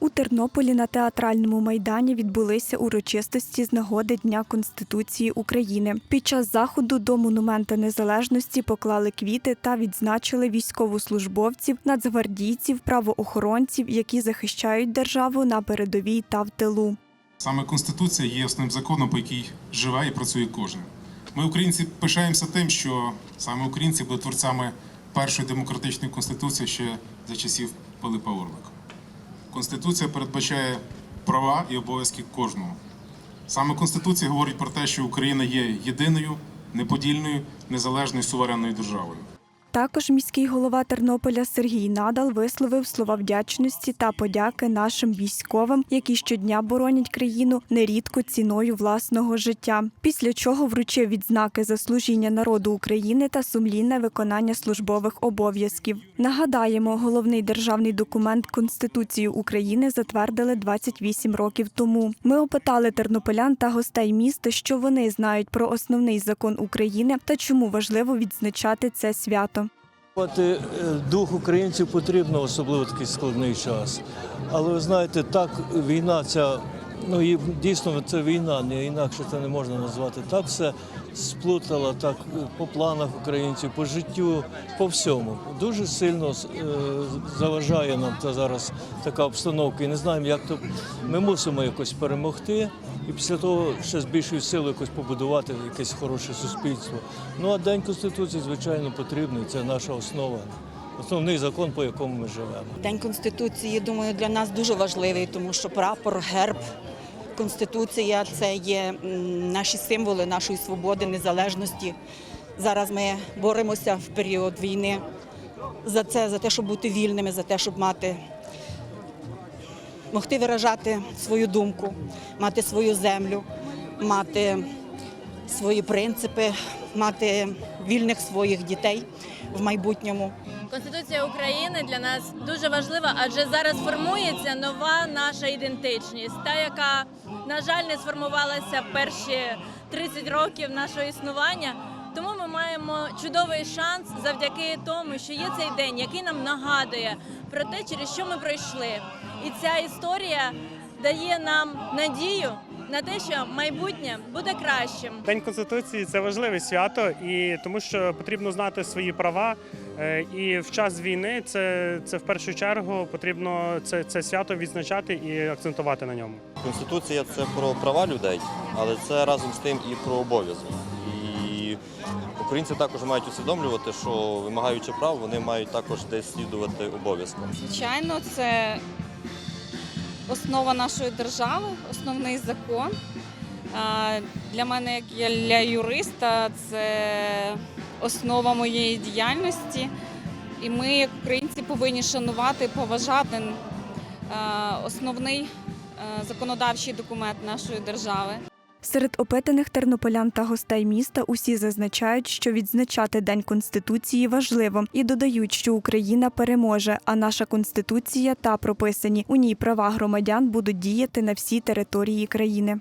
У Тернополі на театральному майдані відбулися урочистості з нагоди Дня Конституції України. Під час заходу до монумента незалежності поклали квіти та відзначили військовослужбовців, нацгвардійців, правоохоронців, які захищають державу на передовій та в тилу. Саме Конституція є основним законом, по якій живе і працює кожен. Ми, українці, пишаємося тим, що саме українці були творцями першої демократичної конституції ще за часів Пилипа Орлика. Конституція передбачає права і обов'язки кожного. Саме Конституція говорить про те, що Україна є єдиною, неподільною, незалежною суверенною державою. Також міський голова Тернополя Сергій Надал висловив слова вдячності та подяки нашим військовим, які щодня боронять країну нерідко ціною власного життя. Після чого вручив відзнаки за служіння народу України та сумлінне виконання службових обов'язків. Нагадаємо, головний державний документ Конституцію України затвердили 28 років тому. Ми опитали тернополян та гостей міста, що вони знають про основний закон України та чому важливо відзначати це свято. Е, дух українців потрібно, особливо такий складний час. Але ви знаєте, так війна ця, ну і дійсно це війна, не інакше це не можна назвати. Так все сплутала, так е, по планах українців, по життю, по всьому. Дуже сильно е, заважає нам та зараз така обстановка. І не знаємо, як то ми мусимо якось перемогти. І після того ще з більшою силою якось побудувати якесь хороше суспільство. Ну а День Конституції, звичайно, потрібний. Це наша основа, основний закон, по якому ми живемо. День Конституції, думаю, для нас дуже важливий, тому що прапор, герб, Конституція це є наші символи нашої свободи, незалежності. Зараз ми боремося в період війни за це, за те, щоб бути вільними, за те, щоб мати могти виражати свою думку, мати свою землю, мати свої принципи, мати вільних своїх дітей в майбутньому. Конституція України для нас дуже важлива, адже зараз формується нова наша ідентичність, та яка, на жаль, не сформувалася перші 30 років нашого існування. Тому ми маємо чудовий шанс завдяки тому, що є цей день, який нам нагадує про те, через що ми пройшли. І ця історія дає нам надію на те, що майбутнє буде кращим. День конституції це важливе свято, і тому що потрібно знати свої права. Е, І в час війни це, це в першу чергу потрібно це, це свято відзначати і акцентувати на ньому. Конституція це про права людей, але це разом з тим і про обов'язок. І українці також мають усвідомлювати, що вимагаючи прав, вони мають також десь слідувати обов'язкам. Звичайно, це основа нашої держави, основний закон. Для мене, як для юриста, це основа моєї діяльності. І ми, як українці, повинні шанувати, поважати основний законодавчий документ нашої держави. Серед опитаних тернополян та гостей міста усі зазначають, що відзначати День Конституції важливо і додають, що Україна переможе, а наша конституція та прописані у ній права громадян будуть діяти на всій території країни.